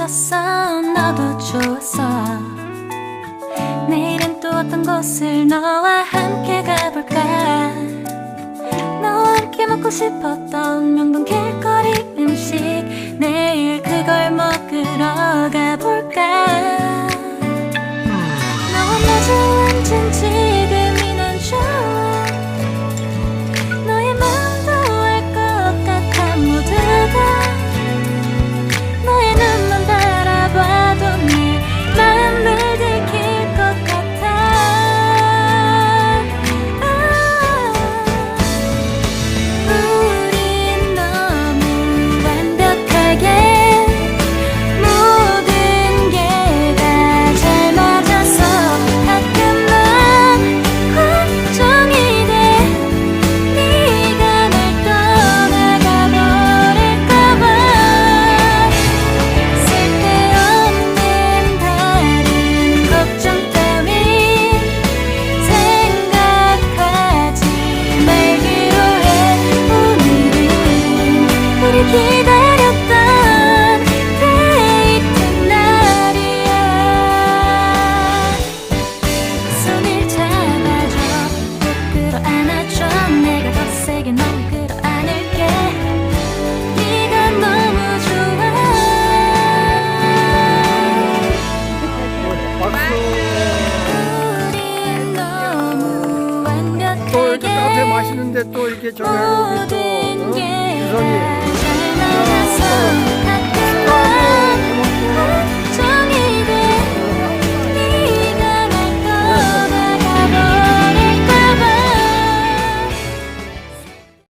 멋졌어 너도 좋았어 내일은 또 어떤 곳을 너와 함께 가볼까? 너와 함께 먹고 싶었던 명동 길거리 음식 내일 그걸 먹으러 가 기다렸던 데이트 날이야. 손을 잡아줘. 꼭 끌어안아줘. 내가 더 세게 널 끌어안을게. 네가 너무 좋아. 우린 너무 또 이렇게 완벽하게 맛있는데 또 이렇게 모든 어? 게